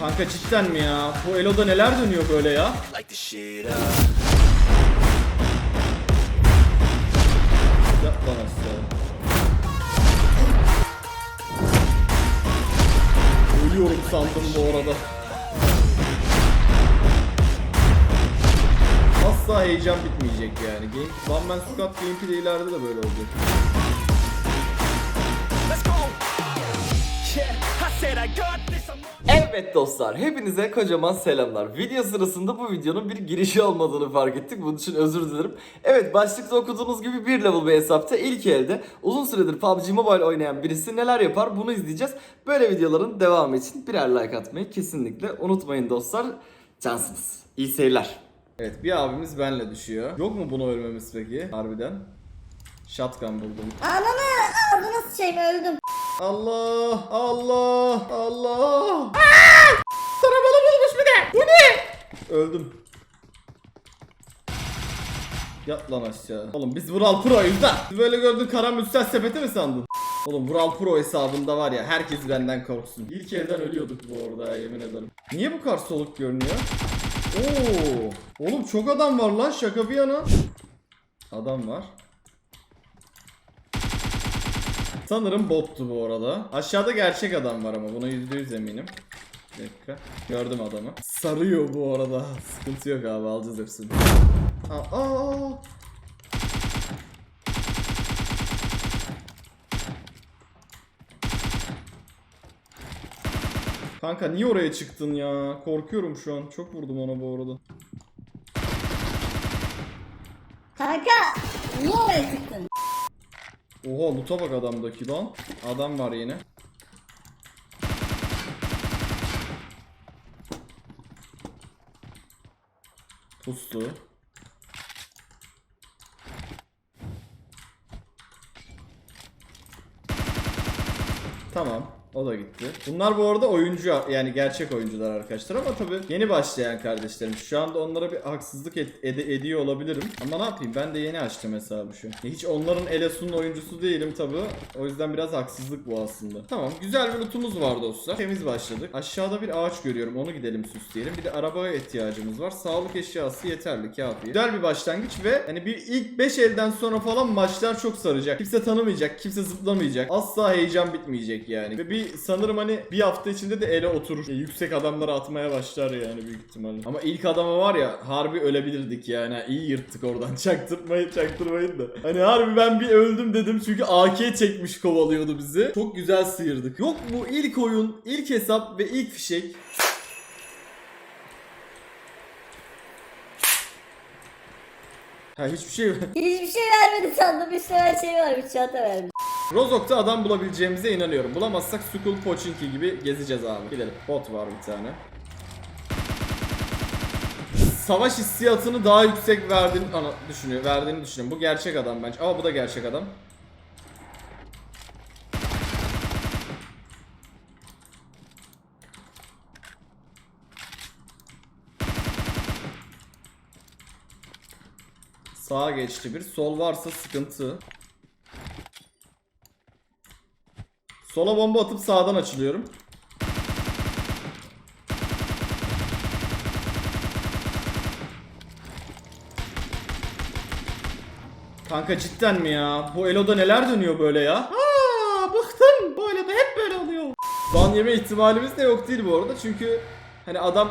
Kanka cidden mi ya? Bu Elo'da neler dönüyor böyle ya? Yap aşağı. Ölüyorum sandım bu arada. Asla heyecan bitmeyecek yani. Game, One Man Squad gameplaylerde de böyle olacak. Let's go. Yeah, I said I got this. Evet dostlar, hepinize kocaman selamlar. Video sırasında bu videonun bir girişi olmadığını fark ettik. Bunun için özür dilerim. Evet, başlıkta okuduğunuz gibi bir level bir hesapta ilk elde uzun süredir PUBG Mobile oynayan birisi neler yapar bunu izleyeceğiz. Böyle videoların devamı için birer like atmayı kesinlikle unutmayın dostlar. Cansınız. İyi seyirler. Evet bir abimiz benle düşüyor. Yok mu bunu ölmemiz peki harbiden? Shotgun buldum. Ananı ağzına sıçayım öldüm. Allah Allah Allah. Öldüm. Yat lan aşağı. Oğlum biz Vural Pro'yuz da. Biz böyle gördün kara müstel sepeti mi sandın? Oğlum Vural Pro hesabında var ya herkes benden korksun. İlk elden ölüyorduk bu arada yemin ederim. Niye bu kadar soluk görünüyor? Oo, oğlum çok adam var lan şaka bir yana. Adam var. Sanırım bottu bu arada. Aşağıda gerçek adam var ama buna %100 eminim. Bir dakika. Gördüm adamı. Sarıyor bu arada. Sıkıntı yok abi alacağız hepsini. Aa, aa. Kanka niye oraya çıktın ya? Korkuyorum şu an. Çok vurdum ona bu arada. Kanka niye oraya çıktın? Oha loot'a bak adamdaki lan. Adam var yine. Pustu. Tamam. O da gitti. Bunlar bu arada oyuncu yani gerçek oyuncular arkadaşlar ama tabii yeni başlayan kardeşlerim. Şu anda onlara bir haksızlık ed- ede- ediyor olabilirim. Ama ne yapayım ben de yeni açtım hesabı şu. Hiç onların Elesun'un oyuncusu değilim tabii. O yüzden biraz haksızlık bu aslında. Tamam güzel bir lootumuz var dostlar. Temiz başladık. Aşağıda bir ağaç görüyorum onu gidelim süsleyelim. Bir de arabaya ihtiyacımız var. Sağlık eşyası yeterli kafi. Güzel bir başlangıç ve hani bir ilk 5 elden sonra falan maçlar çok saracak. Kimse tanımayacak, kimse zıplamayacak. Asla heyecan bitmeyecek yani. Ve bir sanırım hani bir hafta içinde de ele oturur. E, yüksek adamları atmaya başlar yani büyük ihtimalle. Ama ilk adama var ya harbi ölebilirdik yani. İyi yırttık oradan. Çaktırmayın çaktırmayın da. Hani harbi ben bir öldüm dedim çünkü AK çekmiş kovalıyordu bizi. Çok güzel sıyırdık. Yok mu ilk oyun, ilk hesap ve ilk fişek. Ha hiçbir şey Hiçbir şey vermedi sandım. Üstüne her şey varmış. Çanta vermiş. Rozok'ta adam bulabileceğimize inanıyorum. Bulamazsak Skull Pochinki gibi gezeceğiz abi. Gidelim. Bot var bir tane. Savaş hissiyatını daha yüksek verdiğini ana, düşünüyor, verdiğini düşünüyorum. Bu gerçek adam bence. Ama bu da gerçek adam. Sağa geçti bir. Sol varsa sıkıntı. Sola bomba atıp sağdan açılıyorum. Kanka cidden mi ya? Bu Elo'da neler dönüyor böyle ya? Aa, bıktım. Bu Elo'da hep böyle oluyor. Ban yeme ihtimalimiz de yok değil bu arada. Çünkü hani adam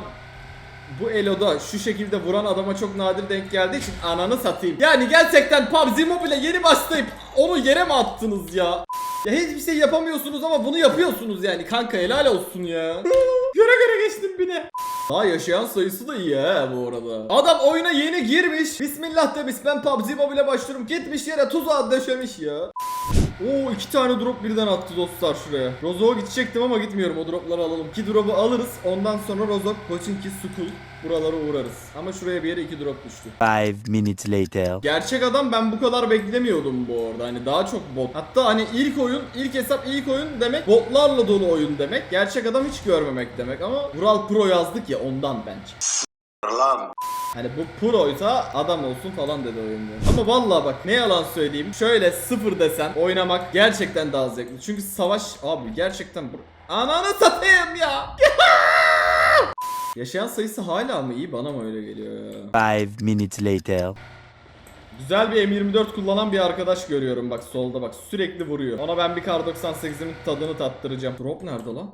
bu Elo'da şu şekilde vuran adama çok nadir denk geldiği için ananı satayım. Yani gerçekten PUBG Mobile yeni başlayıp onu yere mi attınız ya? Ya hiçbir şey yapamıyorsunuz ama bunu yapıyorsunuz yani kanka helal olsun ya. göre göre geçtim bir de. Daha yaşayan sayısı da iyi he bu arada. Adam oyuna yeni girmiş. Bismillah demiş ben PUBG Mobile başlıyorum. Gitmiş yere tuzağa döşemiş ya. Oo iki tane drop birden attı dostlar şuraya. Rozok'a gidecektim ama gitmiyorum o dropları alalım. İki drop'u alırız ondan sonra Rozok, Pochinki, Skull buralara uğrarız. Ama şuraya bir yere iki drop düştü. Five minutes later. Gerçek adam ben bu kadar beklemiyordum bu arada. Hani daha çok bot. Hatta hani ilk oyun, ilk hesap ilk oyun demek botlarla dolu oyun demek. Gerçek adam hiç görmemek demek ama Vural Pro yazdık ya ondan bence. Hani bu proysa adam olsun falan dedi oyunda. Ama vallahi bak ne yalan söyleyeyim. Şöyle sıfır desen oynamak gerçekten daha zevkli. Çünkü savaş abi gerçekten bu... Ananı satayım ya. Yaşayan sayısı hala mı iyi? Bana mı öyle geliyor ya? Five minutes later. Güzel bir M24 kullanan bir arkadaş görüyorum bak solda bak sürekli vuruyor. Ona ben bir kar 98'in tadını tattıracağım. Drop nerede lan?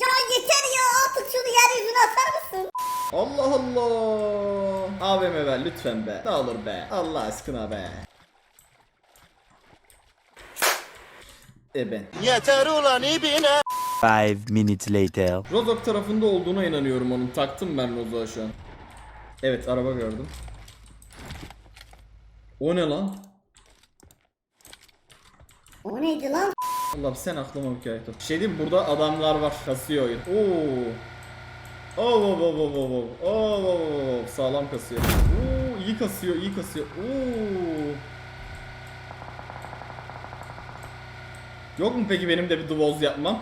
Ya yeter ya artık şunu yeryüzüne atar mısın? Allah Allah. AVM ver lütfen be. Ne olur be. Allah aşkına be. E ben. Five minutes later. Rozok tarafında olduğuna inanıyorum onun. Taktım ben Rozok'a şu an. Evet araba gördüm. O ne lan? O neydi lan? Allah'ım sen aklıma mukayyet ol. Bir şey diyeyim burada adamlar var. Kasıyor oyun. Oo. Oo oo oo oo oo oo oo oo sağlam kasıyor. Oo iyi kasıyor, iyi kasıyor. Oo. Yok mu peki benim de bir duvoz yapmam?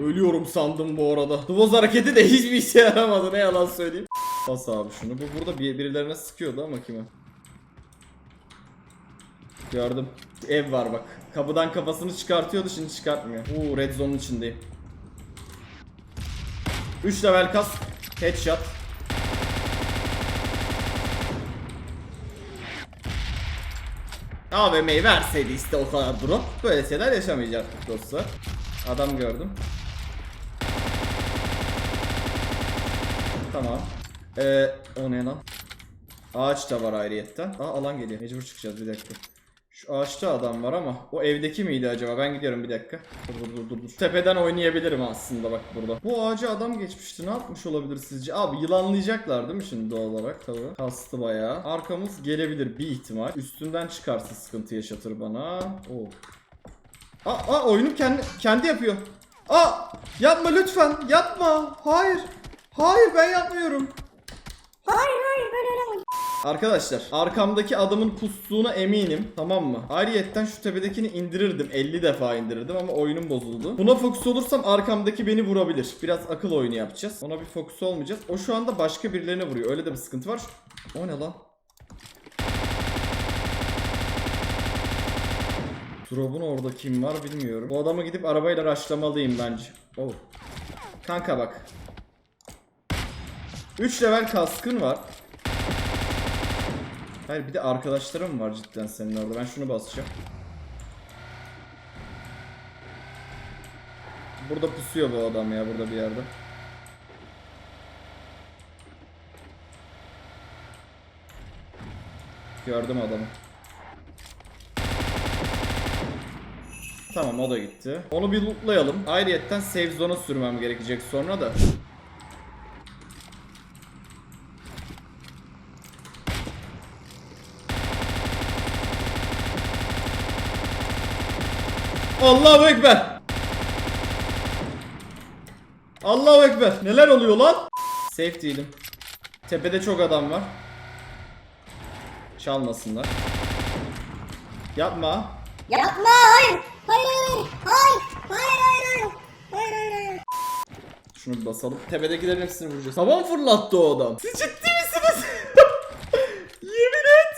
Ölüyorum sandım bu arada. Duvoz hareketi de hiçbir işe yaramadı ne yalan söyleyeyim. Bas abi şunu. Bu burada bir, birilerine sıkıyordu ama kime? Gördüm. Ev var bak. Kapıdan kafasını çıkartıyordu şimdi çıkartmıyor. Uuu red zone'un içindeyim. 3 level kas. Headshot. AVM'yi verseydi işte o kadar drop. Böyle şeyler yaşamayacaktık dostlar. Adam gördüm. Tamam. Ee, o ne lan? Ağaç da var ayrıyetten. Aa alan geliyor. Mecbur çıkacağız bir dakika. Şu ağaçta adam var ama o evdeki miydi acaba? Ben gidiyorum bir dakika. Dur dur dur dur. Tepeden oynayabilirim aslında bak burada. Bu ağaca adam geçmişti. Ne yapmış olabilir sizce? Abi yılanlayacaklar değil mi şimdi doğal olarak tabii. Kastı bayağı. Arkamız gelebilir bir ihtimal. Üstünden çıkarsa sıkıntı yaşatır bana. Oo. Aa, aa oyunu kendi kendi yapıyor. Aa yapma lütfen. Yapma. Hayır. Hayır ben yapmıyorum. Hayır hayır ben ölemem. Arkadaşlar arkamdaki adamın pustuğuna eminim tamam mı? Ayrıyetten şu tepedekini indirirdim 50 defa indirirdim ama oyunum bozuldu. Buna fokus olursam arkamdaki beni vurabilir. Biraz akıl oyunu yapacağız. Ona bir fokus olmayacağız. O şu anda başka birilerine vuruyor. Öyle de bir sıkıntı var. O ne lan? Drop'un orada kim var bilmiyorum. Bu adamı gidip arabayla rushlamalıyım bence. Oh. Kanka bak. 3 level kaskın var. Hayır bir de arkadaşlarım var cidden senin orada. Ben şunu basacağım. Burada pusuyor bu adam ya burada bir yerde. Gördüm adamı. Tamam o da gitti. Onu bir lootlayalım. Ayrıyetten save zone'a sürmem gerekecek sonra da. Allahu Ekber. Allahu Ekber. Neler oluyor lan? Safe değilim. Tepede çok adam var. Çalmasınlar. Yapma. Yapma hayır. Hayır hayır hayır. Hayır hayır hayır. Hayır hayır hayır. Şunu basalım. Tepedekilerin hepsini vuracağız. Tavan fırlattı o adam. Siz ciddi misiniz? Yemin et.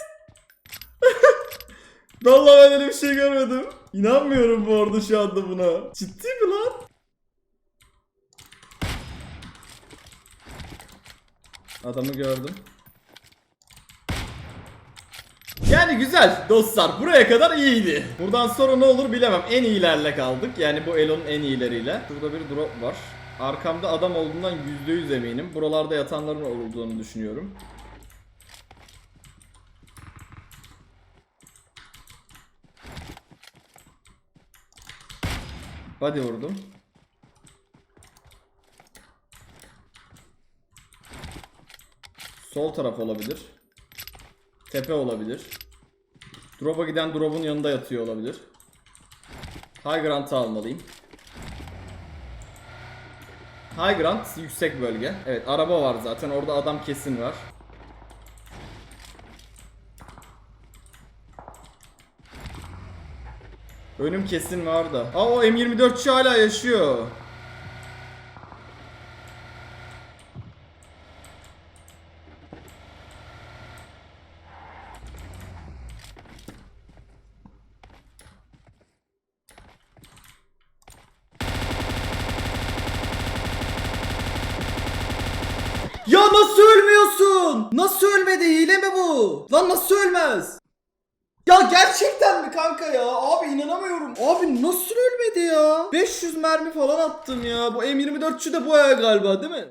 Vallahi ben öyle bir şey görmedim. İnanmıyorum bu arada şu anda buna. Ciddi mi lan? Adamı gördüm. Yani güzel dostlar buraya kadar iyiydi. Buradan sonra ne olur bilemem. En iyilerle kaldık. Yani bu Elon'un en iyileriyle. Şurada bir drop var. Arkamda adam olduğundan %100 eminim. Buralarda yatanların olduğunu düşünüyorum. Hadi vurdum. Sol taraf olabilir. Tepe olabilir. Drop'a giden drop'un yanında yatıyor olabilir. High ground'ı almalıyım. High ground yüksek bölge. Evet araba var zaten orada adam kesin var. Ölüm kesin var da. Aa o M24'çü hala yaşıyor. Ya nasıl ölmüyorsun? Nasıl ölmedi? Hile mi bu? Lan nasıl ölmez? Ya gerçekten mi kanka ya? Abi inanamıyorum. Abi nasıl ölmedi ya? 500 mermi falan attım ya. Bu M24'çü de bu ya galiba değil mi?